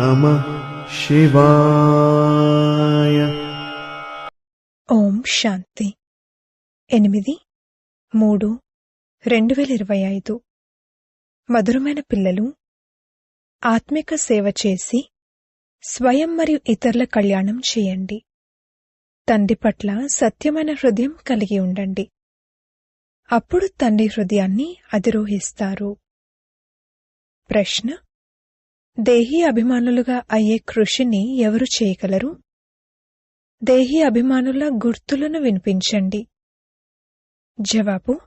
నమ శివాయ. ఓం శాంతి. ఎనిమిది మూడు రెండు వేల ఇరవై ఐదు. మధురమైన పిల్లలు ఆత్మిక సేవ చేసి స్వయం మరియు ఇతరుల కళ్యాణం చేయండి. తండ్రి పట్ల సత్యమైన హృదయం కలిగి ఉండండి. అప్పుడు తండ్రి హృదయాన్ని అధిరోహిస్తారు. ప్రశ్న దేహీ అభిమానులుగా అయ్యే కృషిని ఎవరు చేయగలరు? దేహీ అభిమానుల గుర్తులను వినిపించండి. జవాబు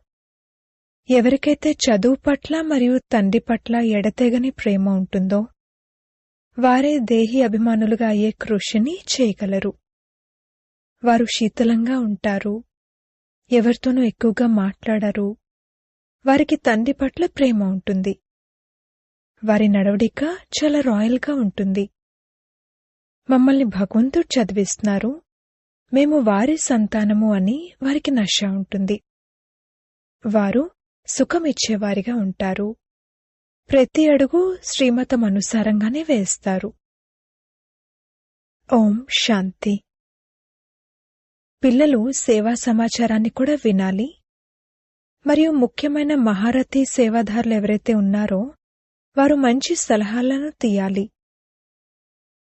ఎవరికైతే చదువు పట్ల మరియు తండ్రి పట్ల ఎడతెగని ప్రేమ ఉంటుందో వారే దేహీ అభిమానులుగా అయ్యే కృషిని చేయగలరు. వారు శీతలంగా ఉంటారు ఎవరితోనూ ఎక్కువగా మాట్లాడరు వారికి తండ్రి పట్ల ప్రేమ ఉంటుంది. వారి నడవడిక చాలా రాయల్గా ఉంటుంది. మమ్మల్ని భగవంతుడు చదివిస్తున్నారు. మేము వారి సంతానము అని వారికి నష ఉంటుంది. వారు సుఖమిచ్చేవారిగా ఉంటారు. ప్రతి అడుగు శ్రీమతం అనుసారంగానే వేస్తారు. ఓం శాంతి. పిల్లలు సేవా సమాచారాన్ని కూడా వినాలి. మరియు ముఖ్యమైన మహారథి సేవాదారులు ఎవరైతే ఉన్నారో వారు మంచి సలహాలను తీయాలి.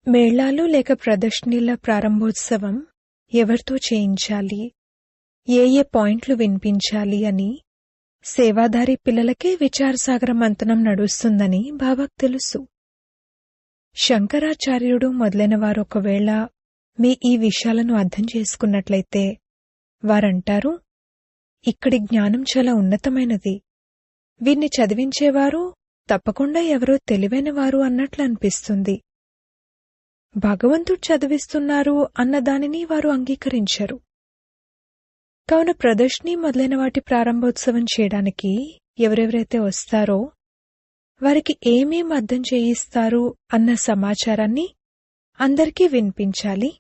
మేళాలు లేక ప్రదర్శనీల ప్రారంభోత్సవం ఎవరితో చేయించాలి? ఏ ఏ పాయింట్లు వినిపించాలి అని సేవాదారి పిల్లలకే విచారసాగర మంతనం నడుస్తుందని బాబాకు తెలుసు. శంకరాచార్యుడు మొదలైన వారు ఒకవేళ మీ ఈ విషయాలను అర్థం చేసుకున్నట్లయితే వారంటారు ఇక్కడి జ్ఞానం చాలా ఉన్నతమైనది. వీరిని చదివించేవారు తప్పకుండా ఎవరో తెలివైన వారు అన్నట్లు అనిపిస్తుంది భగవంతుడు చదివిస్తున్నారు అన్న దానిని వారు అంగీకరించరు. కావున ప్రదర్శిని మొదలైన వాటి ప్రారంభోత్సవం చేయడానికి ఎవరెవరైతే వస్తారో వారికి ఏమేం అర్థం చేయిస్తారు అన్న సమాచారాన్ని అందరికీ వినిపించాలి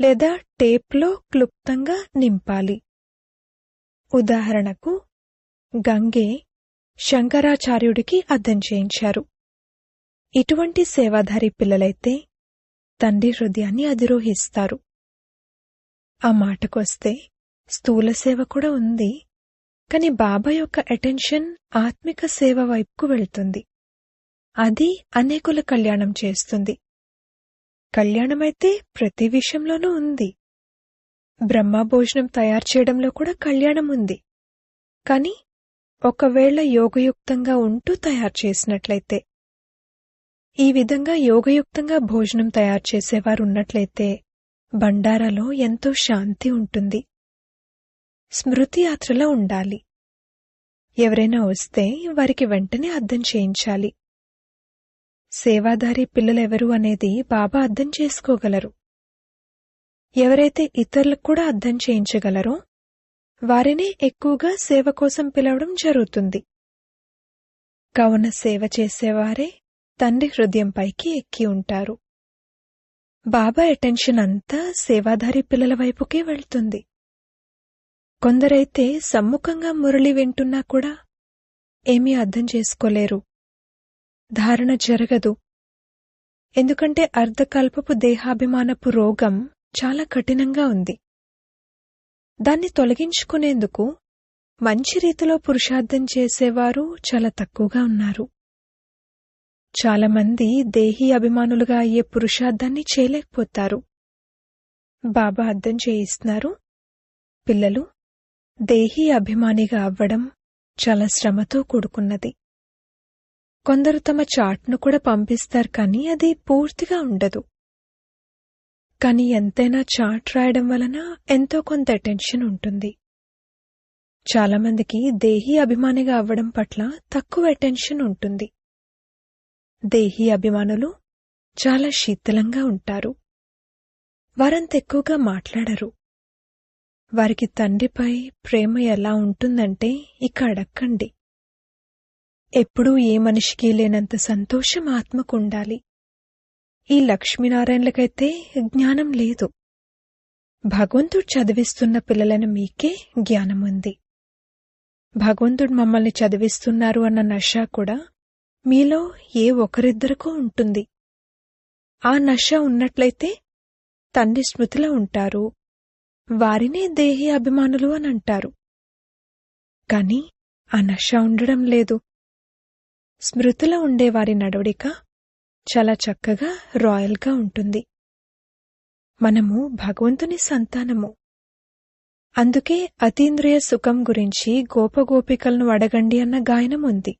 లేదా టేప్లో క్లుప్తంగా నింపాలి. ఉదాహరణకు గంగే శంకరాచార్యుడికి అర్థం చేయించారు. ఇటువంటి సేవాధారి పిల్లలైతే తండ్రి హృదయాన్ని అధిరోహిస్తారు. ఆ మాటకొస్తే స్థూల సేవ కూడా ఉంది కాని బాబా యొక్క అటెన్షన్ ఆత్మిక సేవ వైపుకు వెళ్తుంది. అది అనేకుల కళ్యాణం చేస్తుంది. కళ్యాణమైతే ప్రతి విషయంలోనూ ఉంది. బ్రహ్మభోజనం తయారు చేయడంలో కూడా కళ్యాణం ఉంది. కాని ఒకవేళ యోగయుక్తంగా ఉంటూ తయారు చేసినట్లయితే ఈ విధంగా యోగయుక్తంగా భోజనం తయారు చేసేవారు ఉన్నట్లయితే బండారాలో ఎంతో శాంతి ఉంటుంది. స్మృతి యాత్రలో ఉండాలి. ఎవరైనా వస్తే వారికి వెంటనే అర్థం చేయించాలి. సేవాదారి పిల్లలెవరు అనేది బాబా అర్థం చేసుకోగలరు. ఎవరైతే ఇతరులకు కూడా అర్థం చేయించగలరో వారినే ఎక్కువగా సేవ కోసం పిలవడం జరుగుతుంది. కావున సేవ చేసేవారే తండ్రి హృదయంపైకి ఎక్కి ఉంటారు. బాబా అటెన్షన్ అంతా సేవాధారి పిల్లల వైపుకే వెళ్తుంది. కొందరైతే సమ్ముఖంగా మురళి వింటున్నా కూడా ఏమీ అర్థం చేసుకోలేరు. ధారణ జరగదు. ఎందుకంటే అర్ధకల్పపు దేహాభిమానపు రోగం చాలా కఠినంగా ఉంది. దాన్ని తొలగించుకునేందుకు మంచి రీతిలో పురుషార్థం చేసేవారు చాలా తక్కువగా ఉన్నారు. చాలామంది దేహీ అభిమానులుగా అయ్యే పురుషార్థాన్ని చేయలేకపోతారు. బాబా అర్థం చేయిస్తున్నారు. పిల్లలు దేహీ అభిమానిగా అవ్వడం చాలా శ్రమతో కూడుకున్నది. కొందరు తమ చాట్ను కూడా పంపిస్తారు కానీ అది పూర్తిగా ఉండదు. కానీ ఎంతైనా చాట్ రాయడం వలన ఎంతో కొంత అటెన్షన్ ఉంటుంది. చాలామందికి దేహీ అభిమానిగా అవ్వడం పట్ల తక్కువ అటెన్షన్ ఉంటుంది. దేహీ అభిమానులు చాలా శీతలంగా ఉంటారు. వారంత ఎక్కువగా మాట్లాడరు. వారికి తండ్రిపై ప్రేమ ఎలా ఉంటుందంటే ఇక అడక్కండి. ఎప్పుడూ ఏ మనిషికి లేనంత సంతోషం ఆత్మకుండాలి ఈ లక్ష్మీనారాయణలకైతే జ్ఞానం లేదు. భగవంతుడు చదివిస్తున్న పిల్లలను మీకే జ్ఞానం ఉంది. భగవంతుడు మమ్మల్ని చదివిస్తున్నారు అన్న నష కూడా మీలో ఏ ఒకరిద్దరికో ఉంటుంది. ఆ నష ఉన్నట్లయితే తండ్రి స్మృతిలో ఉంటారు. వారినే దేహి అభిమానులు అని అంటారు. కాని ఆ నష ఉండడం లేదు. స్మృతిలో ఉండేవారి నడవడిక చాలా చక్కగా రాయల్గా ఉంటుంది. మనము భగవంతుని సంతానము. అందుకే అతీంద్రియ సుఖం గురించి గోపగోపికలను అడగండి అన్న గాయనం ఉంది.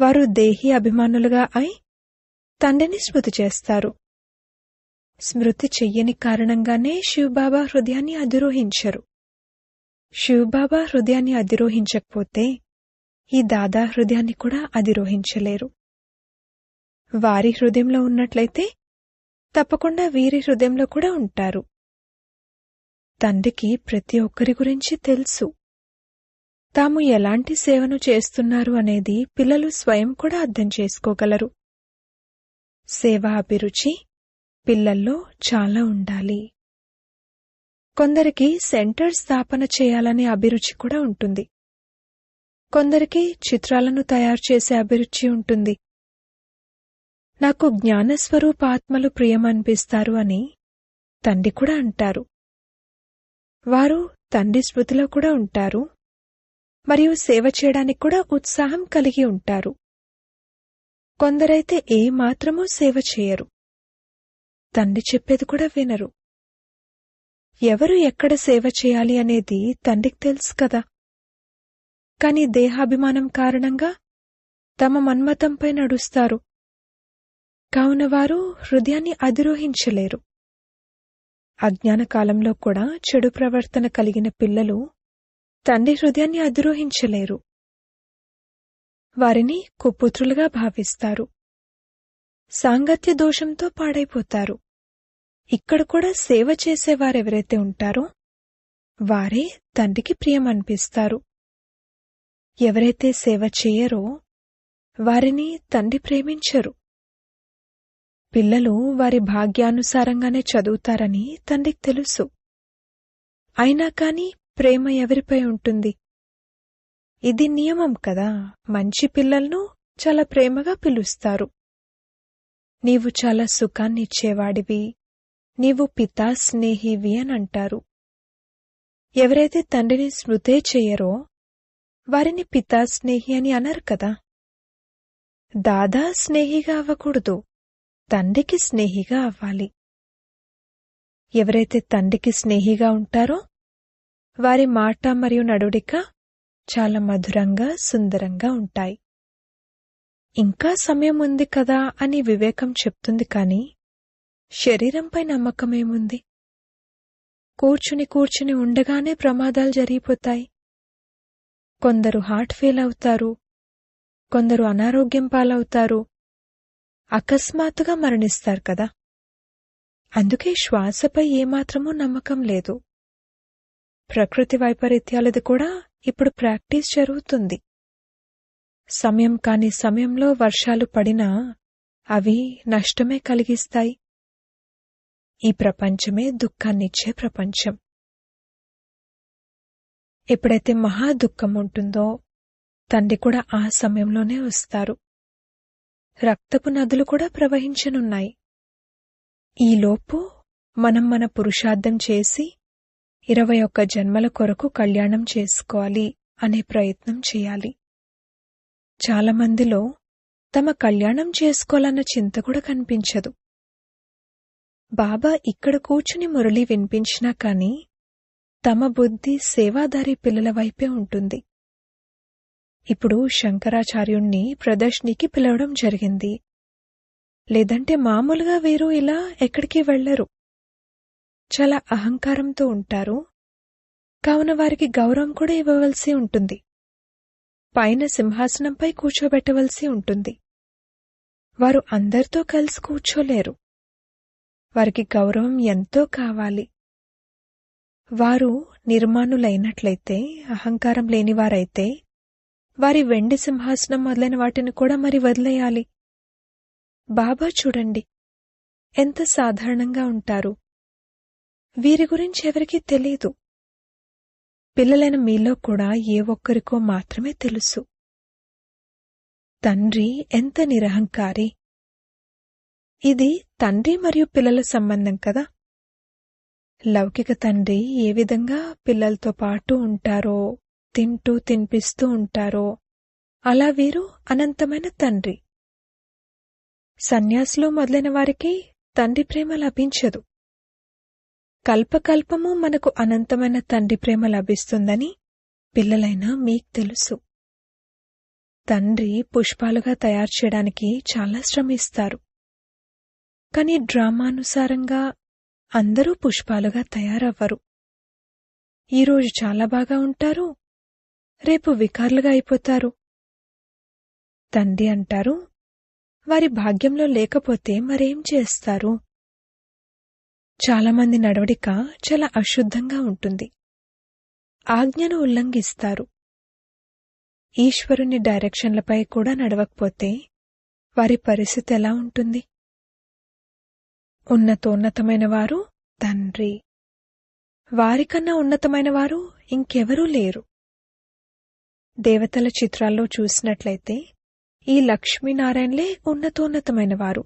వారు దేహి అభిమానులుగా అయి తండ్రిని స్మృతి చేస్తారు. స్మృతి చెయ్యని కారణంగానే శివబాబా హృదయాన్ని అధిరోహించరు. శివబాబా హృదయాన్ని అధిరోహించకపోతే ఈ దాదా హృదయాన్ని కూడా అధిరోహించలేరు. వారి హృదయంలో ఉన్నట్లయితే తప్పకుండా వీరి హృదయంలో కూడా ఉంటారు. తండ్రికి ప్రతి ఒక్కరి గురించి తెలుసు. తాము ఎలాంటి సేవను చేస్తున్నారు అనేది పిల్లలు స్వయం కూడా అర్థం చేసుకోగలరు. సేవా అభిరుచి పిల్లల్లో చాలా ఉండాలి. కొందరికి సెంటర్ స్థాపన చేయాలనే అభిరుచి కూడా ఉంటుంది. కొందరికి చిత్రాలను తయారు చేసే అభిరుచి ఉంటుంది. నాకు జ్ఞానస్వరూపాత్మలు ప్రియమనిపిస్తారు అని తండ్రి కూడా అంటారు. వారు తండ్రి స్మృతిలో కూడా ఉంటారు. మరియు సేవ చేయడానికి కూడా ఉత్సాహం కలిగి ఉంటారు. కొందరైతే ఏ మాత్రమూ సేవ చేయరు. తండ్రి చెప్పేది కూడా వినరు. ఎవరు ఎక్కడ సేవ చేయాలి అనేది తండ్రికి తెలుసు కదా. కాని దేహాభిమానం కారణంగా తమ మన్మతంపై నడుస్తారు. కావున వారు హృదయాన్ని అధిరోహించలేరు. అజ్ఞాన కాలంలో కూడా చెడు ప్రవర్తన కలిగిన పిల్లలు తండ్రి హృదయాన్ని అధిరోహించలేరు. వారిని కుపుత్రులుగా భావిస్తారు. సాంగత్య దోషంతో పాడైపోతారు. ఇక్కడ కూడా సేవ చేసేవారెవరైతే ఉంటారో వారే తండ్రికి ప్రియమనిపిస్తారు. ఎవరైతే సేవ చేయరో వారిని తండ్రి ప్రేమించరు. పిల్లలు వారి భాగ్యానుసారంగానే చదువుతారని తండ్రికి తెలుసు. అయినా కాని ప్రేమ ఎవరిపై ఉంటుంది? ఇది నియమం కదా. మంచి పిల్లలను చాలా ప్రేమగా పిలుస్తారు. నీవు చాలా సుఖాన్నిచ్చేవాడివి. నీవు పితా స్నేహివి అని అంటారు. ఎవరైతే తండ్రిని స్మృతే చెయ్యరో వారిని పితా స్నేహి అని అనరు కదా. దాదా స్నేహిగా అవ్వకూడదు. తండ్రికి స్నేహిగా అవ్వాలి. ఎవరైతే తండ్రికి స్నేహిగా ఉంటారో వారి మాట మరియు నడుడిక చాలా మధురంగా సుందరంగా ఉంటాయి. ఇంకా సమయం ఉంది కదా అని వివేకం చెప్తుంది కాని శరీరంపై నమ్మకమేముంది? కూర్చుని కూర్చుని ఉండగానే ప్రమాదాలు జరిగిపోతాయి. కొందరు హార్ట్ ఫెయిల్ అవుతారు. కొందరు అనారోగ్యం పాలవుతారు. అకస్మాత్తుగా మరణిస్తారు కదా. అందుకే శ్వాసపై ఏమాత్రమూ నమ్మకం లేదు. ప్రకృతి వైపరీత్యాలది కూడా ఇప్పుడు ప్రాక్టీస్ జరుగుతుంది. సమయం కాని సమయంలో వర్షాలు పడినా అవి నష్టమే కలిగిస్తాయి. ఈ ప్రపంచమే దుఃఖాన్నిచ్చే ప్రపంచం. ఎప్పుడైతే మహా దుఃఖం ఉంటుందో తండ్రి కూడా ఆ సమయంలోనే వస్తారు. రక్తపు నదులు కూడా ప్రవహించనున్నాయి. ఈలోపు మనం మన పురుషార్థం చేసి ఇరవై ఒక్క జన్మల కొరకు కళ్యాణం చేసుకోవాలి అనే ప్రయత్నం చేయాలి. చాలామందిలో తమ కళ్యాణం చేసుకోవాలన్న చింత కూడా కనిపించదు. బాబా ఇక్కడ కూర్చుని మురళి వినిపించినా కాని తమ బుద్ధి సేవాదారి పిల్లల వైపే ఉంటుంది. ఇప్పుడు శంకరాచార్యుణ్ణి ప్రదర్శనికి పిలవడం జరిగింది. లేదంటే మామూలుగా వీరు ఇలా ఎక్కడికి వెళ్ళరు. చాలా అహంకారంతో ఉంటారు. కావున వారికి గౌరవం కూడా ఇవ్వవలసి ఉంటుంది. పైన సింహాసనంపై కూర్చోబెట్టవలసి ఉంటుంది. వారు అందరితో కలిసి కూర్చోలేరు. వారికి గౌరవం ఎంతో కావాలి. వారు నిర్మాణులైనట్లయితే అహంకారం లేనివారైతే వారి వెండి సింహాసనం మొదలైన వాటిని కూడా మరి వదిలేయాలి. బాబా చూడండి ఎంత సాధారణంగా ఉంటారు. వీరి గురించి ఎవరికీ తెలియదు పిల్లలైన మీలో కూడా ఏ ఒక్కరికో మాత్రమే తెలుసు. తండ్రి ఎంత నిరహంకారి. ఇది తండ్రి మరియు పిల్లల సంబంధం కదా. లౌకిక తండ్రి ఏ విధంగా పిల్లలతో పాటు ఉంటారో తింటూ తినిపిస్తూ ఉంటారో? అలా వీరు అనంతమైన తండ్రి. సన్యాసులు మొదలైన వారికి తండ్రి ప్రేమ లభించదు. కల్పకల్పము మనకు అనంతమైన తండ్రి ప్రేమ లభిస్తుందని పిల్లలైనా మీకు తెలుసు. తండ్రి పుష్పాలుగా తయారు చేయడానికి చాలా శ్రమిస్తారు. కాని డ్రామానుసారంగా అందరూ పుష్పాలుగా తయారవ్వరు. ఈరోజు చాలా బాగా ఉంటారు రేపు వికార్లుగా అయిపోతారు. తండ్రి అంటారు వారి భాగ్యంలో లేకపోతే మరేం చేస్తారు? చాలామంది నడవడిక చాలా అశుద్ధంగా ఉంటుంది. ఆజ్ఞను ఉల్లంఘిస్తారు. ఈశ్వరుని డైరెక్షన్లపై కూడా నడవకపోతే వారి పరిస్థితి ఎలా ఉంటుంది? ఉన్నతోన్నతమైన వారు తండ్రి. వారికన్నా ఉన్నతమైన వారు ఇంకెవరూ లేరు. దేవతల చిత్రాల్లో చూసినట్లయితే ఈ లక్ష్మీనారాయణలే ఉన్నతోన్నతమైన వారు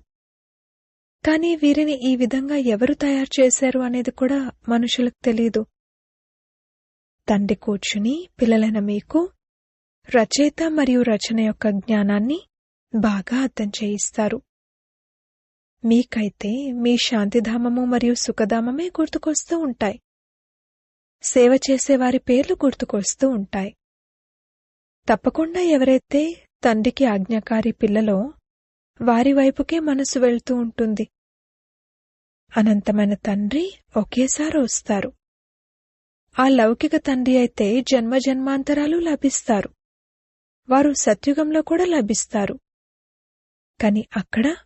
కాని వీరిని ఈ విధంగా ఎవరు తయారు చేశారు అనేది కూడా మనుషులకు తెలియదు తండ్రి కూర్చుని పిల్లలైన మీకు రచయిత మరియు రచన యొక్క జ్ఞానాన్ని బాగా అర్థం చేయిస్తారు. మీకైతే మీ శాంతిధామము మరియు సుఖధామమే గుర్తుకొస్తూ ఉంటాయి. సేవ చేసేవారి పేర్లు గుర్తుకొస్తూ ఉంటాయి. తప్పకుండా ఎవరైతే తండ్రికి ఆజ్ఞాకారి పిల్లలో వారి వైపుకే మనసు వెళ్తూ ఉంటుంది. అనంతమైన తండ్రి ఒకేసారి వస్తారు. ఆ లౌకిక తండ్రి అయితే జన్మ జన్మాంతరాలు లభిస్తారు. వారు సత్యుగంలో కూడా లభిస్తారు. కాని అక్కడ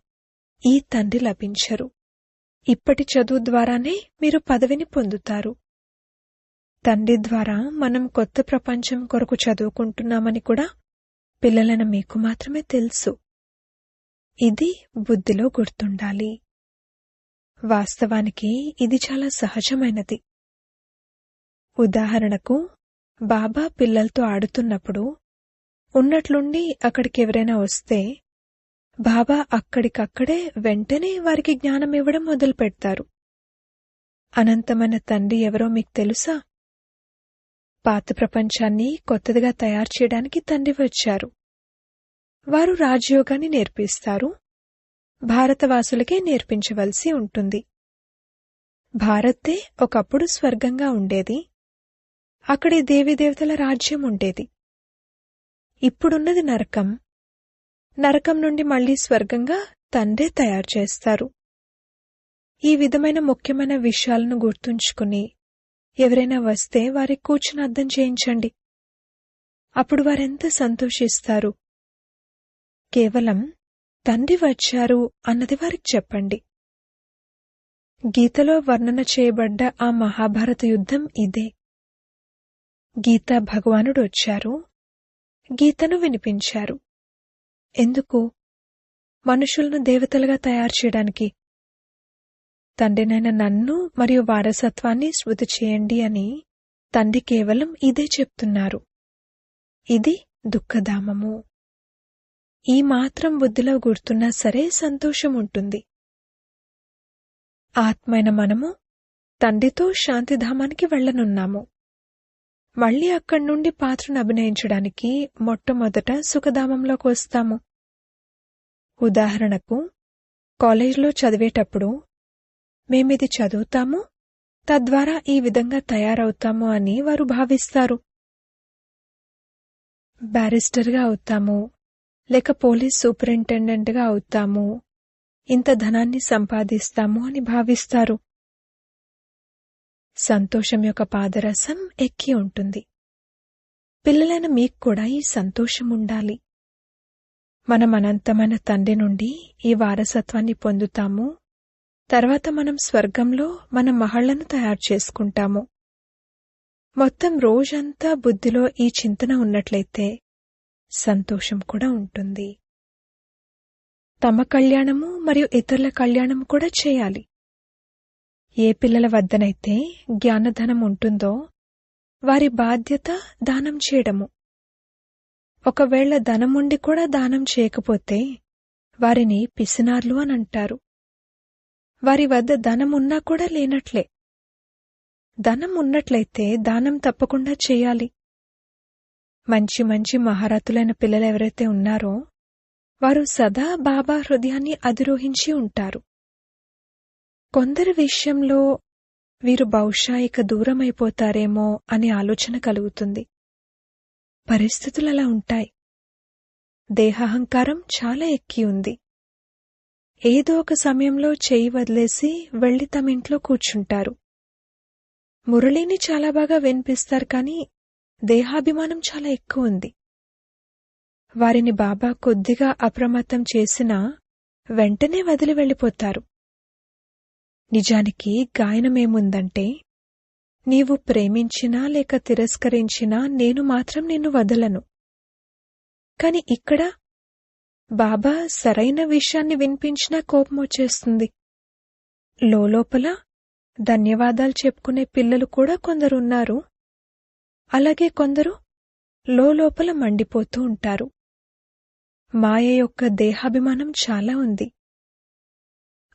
ఈ తండ్రి లభించరు. ఇప్పటి చదువు ద్వారానే మీరు పదవిని పొందుతారు. తండ్రి ద్వారా మనం కొత్త ప్రపంచం కొరకు చదువుకుంటున్నామని కూడా పిల్లలను మీకు మాత్రమే తెలుసు. ఇది బుద్ధిలో గుర్తుండాలి. వాస్తవానికి ఇది చాలా సహజమైనది. ఉదాహరణకు బాబా పిల్లలతో ఆడుతున్నప్పుడు ఉన్నట్లుండి అక్కడికి ఎవరైనా వస్తే బాబా అక్కడికక్కడే వెంటనే వారికి జ్ఞానం ఇవ్వడం మొదలు పెడతారు అనంతమైన తండ్రి ఎవరో మీకు తెలుసా? పాత ప్రపంచాన్ని కొత్తదిగా తయారు చేయడానికి తండ్రి వచ్చారు. వారు రాజయోగాన్ని నేర్పిస్తారు. భారతవాసులకే నేర్పించవలసి ఉంటుంది. భారతే ఒకప్పుడు స్వర్గంగా ఉండేది. అక్కడి దేవీదేవతల రాజ్యం ఉండేది. ఇప్పుడున్నది నరకం. నరకం నుండి మళ్ళీ స్వర్గంగా తండ్రే తయారు చేస్తారు. ఈ విధమైన ముఖ్యమైన విషయాలను గుర్తుంచుకుని ఎవరైనా వస్తే వారి కూర్చుని అర్థం చేయించండి. అప్పుడు వారెంత సంతోషిస్తారు? కేవలం తండ్రి వచ్చారు అన్నది వారికి చెప్పండి. గీతలో వర్ణన చేయబడ్డ ఆ మహాభారత యుద్ధం ఇదే. గీత భగవానుడు వచ్చారు. గీతను వినిపించారు. ఎందుకు? మనుషులను దేవతలుగా తయారు చేయడానికి తండ్రినైన నన్ను మరియు వారసత్వాన్ని స్మృతి చేయండి అని తండ్రి కేవలం ఇదే చెప్తున్నారు. ఇది దుఃఖధామము. ఈ మాత్రం బుద్ధిలో గుర్తున్నా సరే సంతోషం ఉంటుంది. ఆత్మైన మనము తండ్రితో శాంతిధామానికి వెళ్ళనున్నాము మళ్ళీ అక్కడి నుండి పాత్రను అభినయించడానికి మొట్టమొదట సుఖధామంలోకి వస్తాము. ఉదాహరణకు కాలేజీలో చదివేటప్పుడు మేమిది చదువుతాము? తద్వారా ఈ విధంగా తయారవుతాము అని వారు భావిస్తారు. బ్యారిస్టర్గా అవుతాము. లేక పోలీస్ సూపరింటెండెంట్గా అవుతాము. ఇంత ధనాన్ని సంపాదిస్తాము అని భావిస్తారు. సంతోషం యొక్క పాదరసం ఎక్కి ఉంటుంది. పిల్లలైన మీకు కూడా ఈ సంతోషం ఉండాలి. మనం అనంతమైన తండ్రి నుండి ఈ వారసత్వాన్ని పొందుతాము. తర్వాత మనం స్వర్గంలో మన మహళ్ళను తయారు చేసుకుంటాము. మొత్తం రోజంతా బుద్ధిలో ఈ చింతన ఉన్నట్లయితే సంతోషం కూడా ఉంటుంది. తమ కళ్యాణము మరియు ఇతరుల కళ్యాణము కూడా చేయాలి. ఏ పిల్లల వద్దనైతే జ్ఞానధనం ఉంటుందో వారి బాధ్యత దానం చేయడము. ఒకవేళ ధనముండి కూడా దానం చేయకపోతే వారిని పిసినార్లు అని అంటారు. వారి వద్ద ధనం ఉన్నా కూడా లేనట్లే. ధనం ఉన్నట్లయితే దానం తప్పకుండా చేయాలి. మంచి మంచి మహారథులైన పిల్లలు ఎవరైతే ఉన్నారో వారు సదా బాబా హృదయాన్ని అధిరోహించి ఉంటారు. కొందరి విషయంలో వీరు బహుశా ఇక దూరమైపోతారేమో అనే ఆలోచన కలుగుతుంది. పరిస్థితులు అలా ఉంటాయి. దేహాహంకారం చాలా ఎక్కి ఉంది. ఏదో ఒక సమయంలో చేయి వదిలేసి వెళ్ళి తమ ఇంట్లో కూర్చుంటారు. మురళిని చాలా బాగా వినిపిస్తారు కానీ దేహాభిమానం చాలా ఎక్కువ ఉంది. వారిని బాబా కొద్దిగా అప్రమత్తం చేసినా వెంటనే వదిలి వెళ్ళిపోతారు. నిజానికి గాయనమేముందంటే నీవు ప్రేమించినా లేక తిరస్కరించినా నేను మాత్రం నిన్ను వదలను. కాని ఇక్కడ బాబా సరైన విషయాన్ని వినిపించినా కోపం వచ్చేస్తుంది. లోపల ధన్యవాదాలు చెప్పుకునే పిల్లలు కూడా కొందరున్నారు. అలాగే కొందరు లోపల మండిపోతూ ఉంటారు. మాయ యొక్క దేహాభిమానం చాలా ఉంది.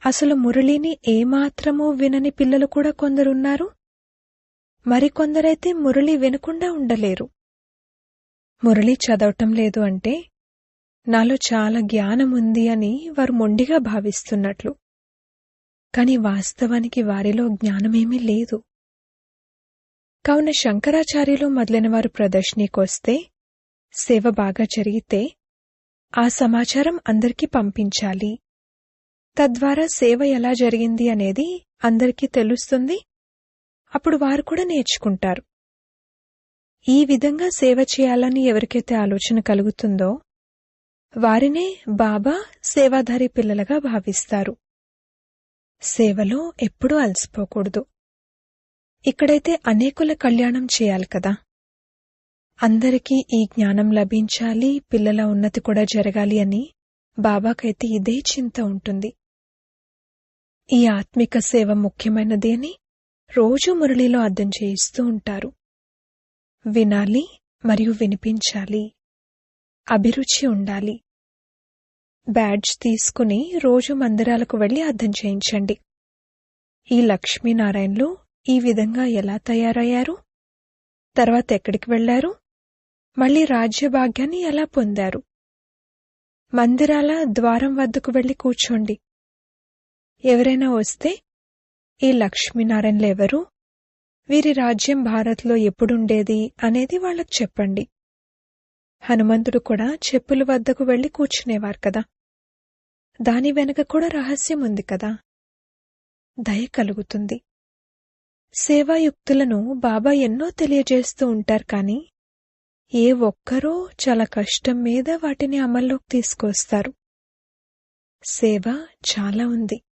అసలు మురళిని ఏమాత్రమూ వినని పిల్లలు కూడా కొందరున్నారు. మరికొందరైతే మురళి వినకుండా ఉండలేరు. మురళి చదవటం లేదు అంటే నాలో చాలా జ్ఞానం ఉంది అని వారు మొండిగా భావిస్తున్నట్లు. కాని వాస్తవానికి వారిలో జ్ఞానమేమీ లేదు. కావున శంకరాచార్యులు మొదలైన వారు ప్రదర్శనీకొస్తే సేవ బాగా జరిగితే ఆ సమాచారం అందరికీ పంపించాలి. తద్వారా సేవ ఎలా జరిగింది అనేది అందరికీ తెలుస్తుంది. అప్పుడు వారు కూడా నేర్చుకుంటారు. ఈ విధంగా సేవ చేయాలని ఎవరికైతే ఆలోచన కలుగుతుందో వారినే బాబా సేవాధారి పిల్లలుగా భావిస్తారు. సేవలో ఎప్పుడూ అలసిపోకూడదు. ఇక్కడైతే అనేకుల కళ్యాణం చేయాలి కదా. అందరికీ ఈ జ్ఞానం లభించాలి పిల్లల ఉన్నతి కూడా జరగాలి అని బాబాకైతే ఇదే చింత ఉంటుంది. ఈ ఆత్మిక సేవ ముఖ్యమైనది అని రోజు మురళిలో అర్థం చేయిస్తూ ఉంటారు. వినాలి మరియు వినిపించాలి. అభిరుచి ఉండాలి. బ్యాడ్జ్ తీసుకుని రోజు మందిరాలకు వెళ్ళి అర్థం చేయించండి. ఈ లక్ష్మీనారాయణలు ఈ విధంగా ఎలా తయారయ్యారు? తర్వాత ఎక్కడికి వెళ్ళారు మళ్ళీ రాజ్యభాగ్యాన్ని ఎలా పొందారు? మందిరాల ద్వారం వద్దకు వెళ్ళి కూర్చోండి. ఎవరైనా వస్తే ఈ లక్ష్మీనారాయణలు ఎవరు? వీరి రాజ్యం భారత్లో ఎప్పుడుండేది అనేది వాళ్ళకు చెప్పండి. హనుమంతుడు కూడా చెప్పుల వద్దకు వెళ్ళి కూర్చునేవారు కదా. దాని వెనుక కూడా రహస్యం ఉంది కదా. దయ కలుగుతుంది. సేవాయుక్తులను బాబా ఎన్నో తెలియజేస్తూ ఉంటారు కాని ఏ ఒక్కరూ చాలా కష్టం మీద వాటిని అమల్లోకి తీసుకొస్తారు. సేవ చాలా ఉంది.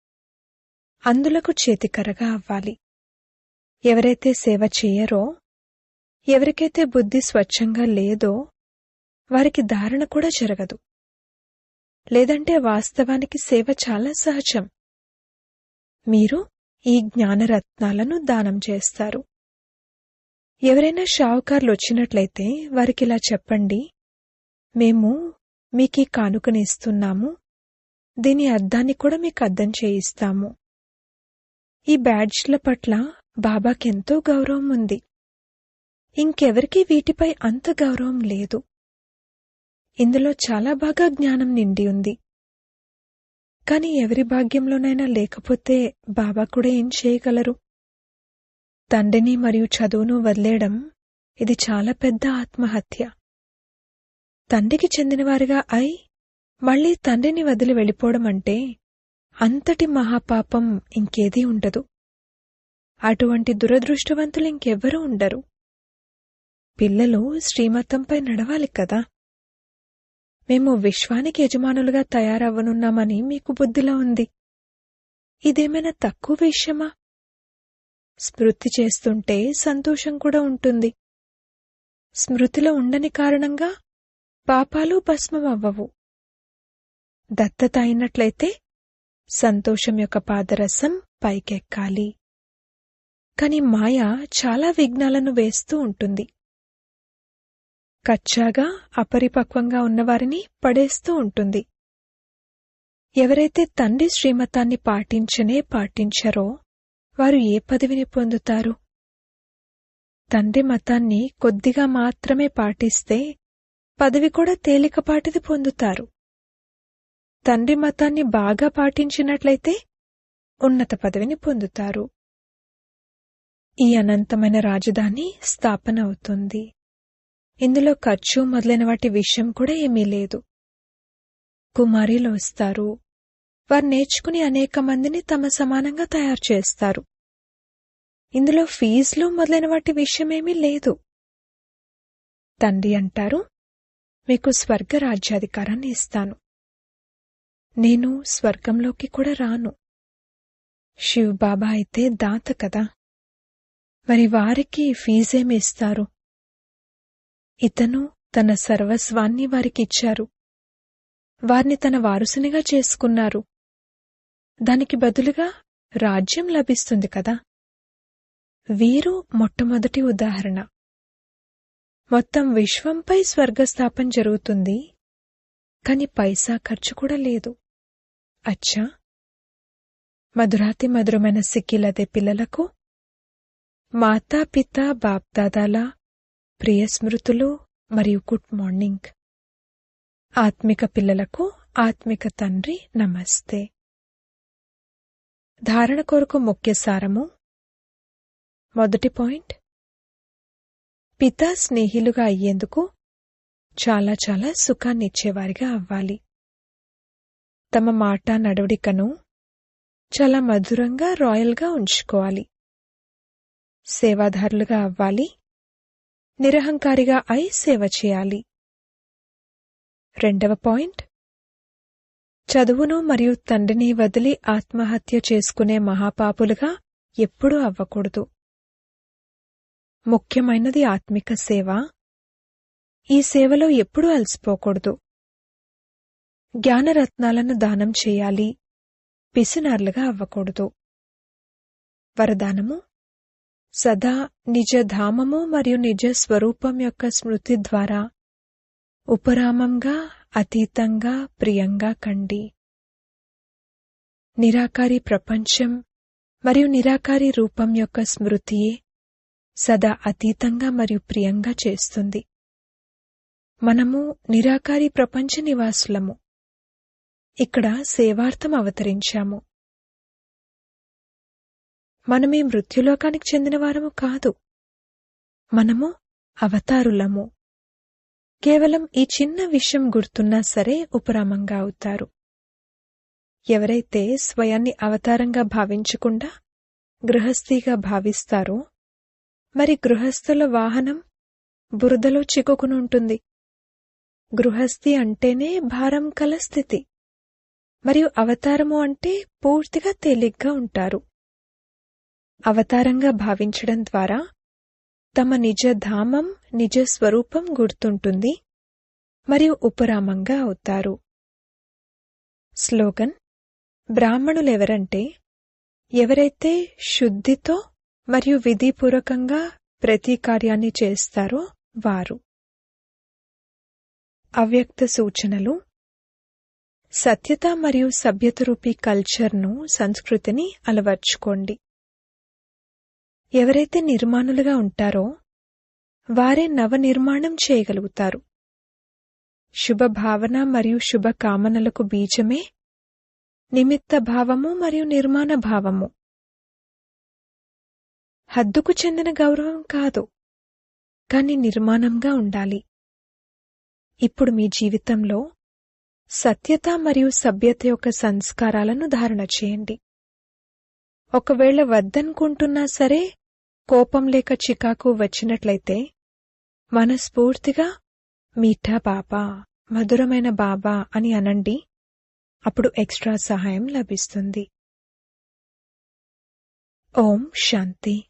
అందులకు చేతికరగా అవ్వాలి. ఎవరైతే సేవ చేయరో ఎవరికైతే బుద్ధి స్వచ్ఛంగా లేదో వారికి ధారణ కూడా జరగదు. లేదంటే వాస్తవానికి సేవ చాలా సహజం. మీరు ఈ జ్ఞానరత్నాలను దానం చేస్తారు. ఎవరైనా షావుకార్లు వచ్చినట్లయితే వారికిలా చెప్పండి మేము మీకీ కానుకనిస్తున్నాము దీని అర్థాన్ని కూడా మీకు అర్థం చేయిస్తాము. ఈ బ్యాడ్జ్ల పట్ల బాబాకెంతో గౌరవం ఉంది. ఇంకెవరికీ వీటిపై అంత గౌరవం లేదు. ఇందులో చాలా బాగా జ్ఞానం నిండి ఉంది. కాని ఎవరి భాగ్యంలోనైనా లేకపోతే బాబా కూడా ఏం చేయగలరు? తండ్రిని మరియు చదువును వదిలేయడం ఇది చాలా పెద్ద ఆత్మహత్య. తండ్రికి చెందినవారిగా అయి మళ్ళీ తండ్రిని వదిలి వెళ్ళిపోవడం అంటే అంతటి మహాపాపం ఇంకేదీ ఉండదు. అటువంటి దురదృష్టవంతులు ఇంకెవ్వరూ ఉండరు. పిల్లలు శ్రీమతంపై నడవాలి కదా? మేము విశ్వానికి యజమానులుగా తయారవ్వనున్నామని మీకు బుద్ధిలో ఉంది. ఇదేమైనా తక్కువ విషయమా? స్మృతి చేస్తుంటే సంతోషం కూడా ఉంటుంది. స్మృతిలో ఉండని కారణంగా పాపాలు భస్మం అవ్వవు. దత్తత అయినట్లయితే సంతోషం యొక్క పాదరసం పైకెక్కాలి. కాని మాయ చాలా విఘ్నాలను వేస్తూ ఉంటుంది. కచ్చాగా అపరిపక్వంగా ఉన్నవారిని పడేస్తూ ఉంటుంది. ఎవరైతే తండ్రి శ్రీమతాన్ని పాటించనే పాటించరో వారు ఏ పదవిని పొందుతారు? తండ్రి మతాన్ని కొద్దిగా మాత్రమే పాటిస్తే పదవి కూడా తేలికపాటిది పొందుతారు. తండ్రి మతాన్ని బాగా పాటించినట్లయితే ఉన్నత పదవిని పొందుతారు. ఈ అనంతమైన రాజధాని స్థాపన అవుతుంది. ఇందులో ఖర్చు మొదలైన వాటి విషయం కూడా ఏమీ లేదు. కుమారీలు వస్తారు. వారు నేర్చుకుని అనేక మందిని తమ సమానంగా తయారు చేస్తారు. ఇందులో ఫీజులు మొదలైన వాటి విషయమేమీ లేదు. తండ్రి అంటారు మీకు స్వర్గ రాజ్యాధికారాన్ని ఇస్తాను. నేను స్వర్గంలోకి కూడా రాను. శివ్ బాబా అయితే దాత కదా. మరి వారికి ఫీజేమి ఇస్తారు? ఇతను తన సర్వస్వాన్ని వారికిచ్చారు. వారిని తన వారసునిగా చేసుకున్నారు. దానికి బదులుగా రాజ్యం లభిస్తుంది కదా? వీరు మొట్టమొదటి ఉదాహరణ. మొత్తం విశ్వంపై స్వర్గస్థాపన జరుగుతుంది. కాని పైసా ఖర్చు కూడా లేదు. అచ్చా! మధురాతి మధురమైన సిక్కిలదే పిల్లలకు మాతా పిత బాప్దాదాల ప్రియ స్మృతులు మరియు గుడ్ మార్నింగ్. ఆత్మిక పిల్లలకు ఆత్మిక తండ్రి నమస్తే. ధారణ కొరకు ముఖ్య సారము. మొదటి పాయింట్. పితా స్నేహిలుగా అయ్యేందుకు చాలా చాలా సుఖాన్ని ఇచ్చేవారిగా అవ్వాలి. తమ మాట నడవడికను చాలా మధురంగా రాయల్గా ఉంచుకోవాలి. సేవాదారులుగా అవ్వాలి. నిరహంకారిగా అయి సేవ చేయాలి. రెండవ పాయింట్. చదువును మరియు తండ్రిని వదిలి ఆత్మహత్య చేసుకునే మహాపాపులుగా ఎప్పుడూ అవ్వకూడదు. ముఖ్యమైనది ఆత్మిక సేవ. ఈ సేవలో ఎప్పుడూ అలసిపోకూడదు. జ్ఞానరత్నాలను దానం చేయాలి. పిసినార్లుగా అవ్వకూడదు. వరదానము. సదా నిజ ధామము మరియు నిజ స్వరూపం యొక్క స్మృతి ద్వారా ఉపరామంగా అతీతంగా ప్రియంగా కండి. నిరాకారి ప్రపంచం మరియు నిరాకారి రూపం యొక్క స్మృతియే సదా అతీతంగా మరియు ప్రియంగా చేస్తుంది. మనము నిరాకారి ప్రపంచ నివాసులము. ఇక్కడ సేవార్థం అవతరించాము. మనమే మృత్యులోకానికి చెందినవారము కాదు. మనము అవతారులము. కేవలం ఈ చిన్న విషయం గుర్తున్నా సరే ఉపరామంగా అవుతారు. ఎవరైతే స్వయాన్ని అవతారంగా భావించకుండా గృహస్థిగా భావిస్తారో మరి గృహస్థుల వాహనం బురదలో చిక్కుకుని ఉంటుంది. గృహస్థి అంటేనే భారం కల స్థితి. మరియు అవతారము అంటే పూర్తిగా తేలిగ్గా ఉంటారు. అవతారంగా భావించడం ద్వారా తమ నిజ ధామం నిజ స్వరూపం గుర్తుంటుంది మరియు ఉపరామంగా అవుతారు. స్లోగన్ బ్రాహ్మణులెవరంటే ఎవరైతే శుద్ధితో మరియు విధిపూర్వకంగా ప్రతి కార్యాన్ని చేస్తారో వారు. అవ్యక్త సూచనలు సత్యత మరియు సభ్యత రూపీ కల్చర్ను సంస్కృతిని అలవర్చుకోండి. ఎవరైతే నిర్మాణులుగా ఉంటారో వారే నవనిర్మాణం చేయగలుగుతారు. శుభ భావన మరియు శుభకామనలకు బీజమే నిమిత్త భావము మరియు నిర్మాణ భావము. హద్దుకు చెందిన గౌరవం కాదు కాని నిర్మాణంగా ఉండాలి. ఇప్పుడు మీ జీవితంలో సత్యత మరియు సభ్యత యొక్క సంస్కారాలను ధారణ చేయండి. ఒకవేళ వద్దనుకుంటున్నా సరే కోపం లేక చికాకు వచ్చినట్లయితే మనస్ఫూర్తిగా మీఠా బాబా మధురమైన బాబా అని అనండి. అప్పుడు ఎక్స్ట్రా సహాయం లభిస్తుంది. ఓం శాంతి.